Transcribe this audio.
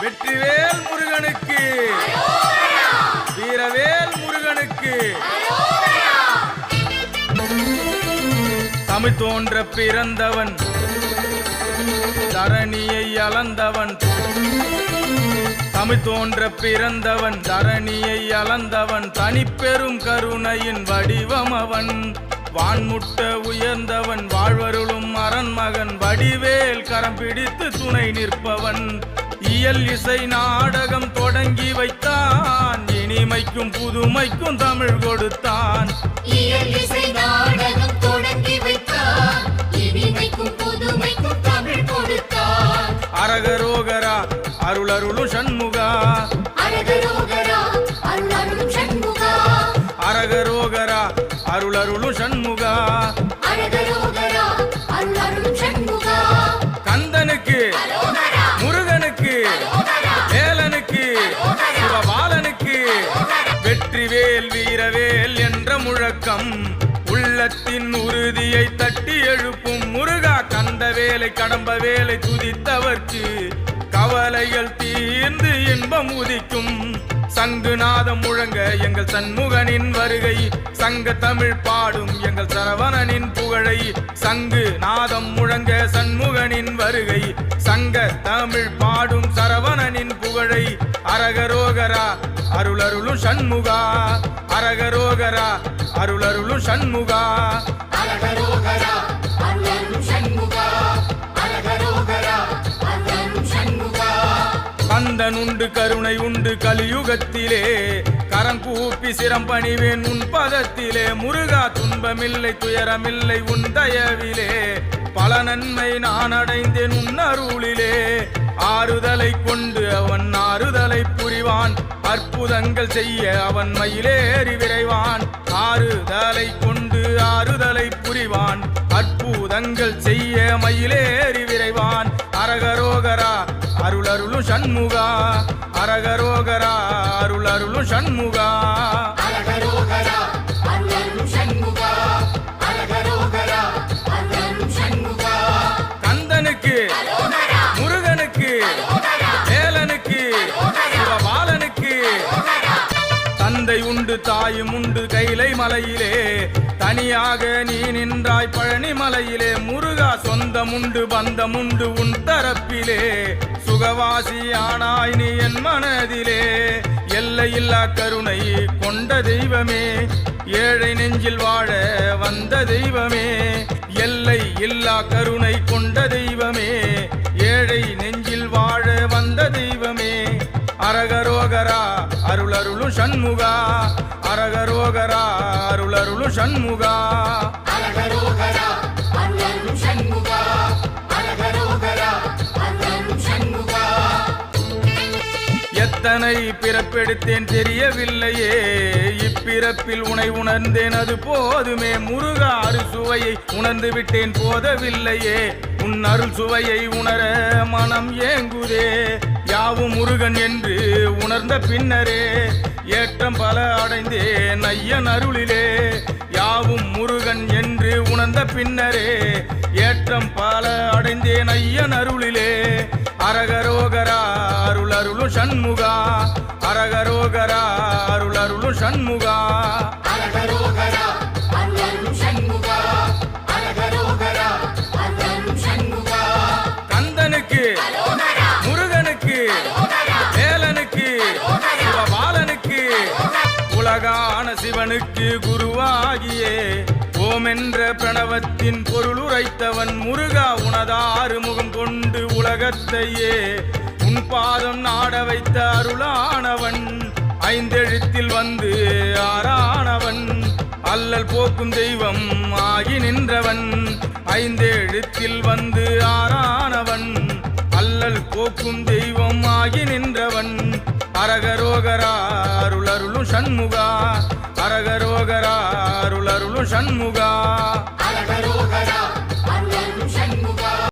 வெற்றிவேல் முருகனுக்கு. வீரவேல் முருகனுக்கு. தமிழ் தோன்ற பிறந்தவன். தரணியை அளந்தவன். தமிழ் தோன்ற பிறந்தவன். தரணியை அளந்தவன். தனிப்பெரும் கருணையின் வடிவம் அவன். வான்முட்ட உயர்ந்தவன். வாழ்வருளும் அரண்மகன். வடிவேல் கரம் பிடித்து துணை நிற்பவன். இயல் இசை நாடகம் தொடங்கி வைத்தான். இனிமைக்கும் புதுமைக்கும் தமிழ் கொடுத்தான். இயல் இசை நாடகம் தொடங்கி வைத்தார் இனிமைக்கும் புதுமைக்கும் தமிழ் கொடுத்தார் அரகரோகரா அருளருளும் சண்முகா. அழகரோகரா முழக்கம் உள்ளத்தின் உறுதியை தட்டி எழுப்பும் முருகா கந்த வேலை கடம்ப வேலை துதித்தவர்க்கு கவலைகள் தீர்ந்து இன்பம் உதிக்கும். சங்குநாதம் முழங்க எங்கள் சண்முகனின் வருகை. சங்க தமிழ் பாடும் எங்கள் சரவணனின் புகழை. சங்கு நாதம் முழங்க சண்முகனின் வருகை. சங்க தமிழ் பாடும் சரவணனின் புகழை. அரகரோகரா அருளருளும் சண்முகா. அரகரோகரா அருளருளும் சண்முகா. அருளருளும் சண்முகா. அருளருளும் உண்டு கருணை உண்டு கலியுகத்திலே. கரம் கூப்பி சிரம் பணிவேன் உன் பதத்திலே. முருகா துன்பமில்லை துயரமில்லை உன் தயவிலே. பல நன்மை நான் அடைந்தேன் உன் அருளிலே. ஆறுதலை கொண்டு அவன் ஆறுதலை புரிவான். அற்புதங்கள் செய்ய அவன் மயிலேறி விரைவான். ஆறுதலை கொண்டு ஆறுதலை புரிவான். அற்புதங்கள் செய்ய மயிலேறி விரைவான். அரகரோகரா அருளருளும் சண்முகா. அரகரோகரா அருளருளும் சண்முகா. தாயும் உண்டு கைலை மலையிலே. தனியாக நீ நின்றாய் பழனி மலையிலே. முருகா சொந்தமுண்டு பந்தமுண்டு உன் தரப்பிலே. சுகவாசி ஆனாய் நீ என் மனதிலே. எல்லையில்லா கருணை கொண்ட தெய்வமே. ஏழை நெஞ்சில் வாழ வந்த தெய்வமே. எல்லை இல்லா கருணை கொண்ட அழகரோகரா அருளருளும் சண்முகா. எத்தனை பிறப்பெடுத்தேன் தெரியவில்லையே. இப்பிறப்பில் உனை உணர்ந்தேன் அது போதுமே. முருகா அரு சுவையை உணர்ந்து விட்டேன் போதவில்லையே. உன் அருள் சுவையை உணர மனம் ஏங்குதே. யாவும் முருகன் என்று உணர்ந்த பின்னரே. ஏற்றம் பல அடைந்தேன் ஐயன் அருளிலே. யாவும் முருகன் என்று உணர்ந்த பின்னரே ஏற்றம் பல அடைந்தேன் ஐயன் அருளிலே. அரகரோகரா அருள் அருளும் சண்முகா அரகரோகரா அருள் அருளும் சண்முகா. கந்தனுக்கு முருகனுக்கு சிவனுக்கு குருவாகியே. ஓமென்ற பிரணவத்தின் பொருள் உரைத்தவன் முருகா உனதாறு முகம் கொண்டு உலகத்தையே. உன் பாதம் நாட வைத்த அருளானவன் ஐந்தெழுத்தில் வந்து ஆறானவன். அல்லல் போக்கும் தெய்வம் ஆகி நின்றவன் ஐந்தெழுத்தில் வந்து ஆறானவன். அல்லல் போக்கும் தெய்வம் ஆகி நின்றவன் அரகரோகரா அருளருளும் சண்முகா. அரகரோகரா அருளருளும் சண்முகா.